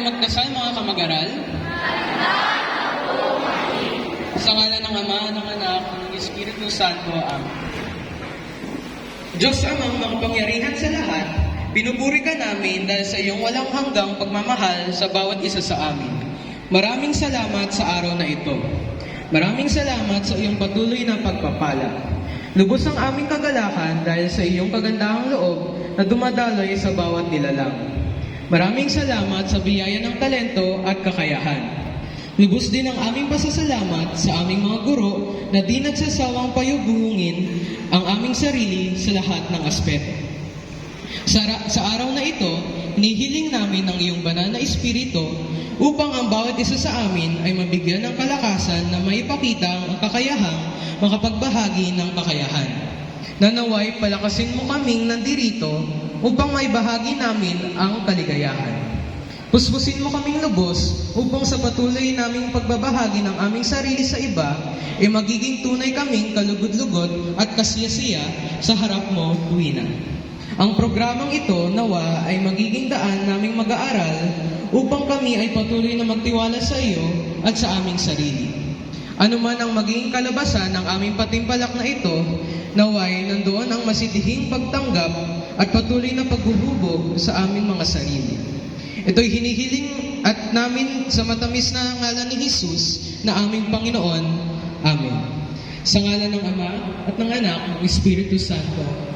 tayong magdasal mga kamag-aral? Sa ngala ng Ama, ng Anak, ng Espiritu Santo, Amen. Diyos amang makapangyarihan sa lahat, pinupuri ka namin dahil sa iyong walang hanggang pagmamahal sa bawat isa sa amin. Maraming salamat sa araw na ito. Maraming salamat sa iyong patuloy na pagpapala. Lubos ang aming kagalakan dahil sa iyong kagandahang loob na dumadaloy sa bawat nilalang. Maraming salamat sa biyaya ng talento at kakayahan. Lubos din ang aming pasasalamat sa aming mga guro na di nagsasawang payubuhungin ang aming sarili sa lahat ng aspeto. Sa, sa araw na ito, nihiling namin ang iyong banal na espiritu upang ang bawat isa sa amin ay mabigyan ng kalakasan na maipakita ang kakayahang makapagbahagi ng kakayahan. Nanaway palakasin mo kaming nandirito upang maibahagi namin ang kaligayahan. Puspusin mo kaming lubos upang sa patuloy naming pagbabahagi ng aming sarili sa iba, ay magiging tunay kaming kalugod-lugod at kasiyasiya sa harap mo tuwina. Ang programang ito nawa ay magiging daan naming mag-aaral upang kami ay patuloy na magtiwala sa iyo at sa aming sarili. Ano man ang magiging kalabasan ng aming patimpalak na ito, naway nandoon ang masidihing pagtanggap at patuloy na paghuhubog sa aming mga sarili. Ito'y hinihiling at namin sa matamis na ngalan ni Jesus na aming Panginoon. Amen. Sa ngalan ng Ama at ng Anak ng Espiritu Santo.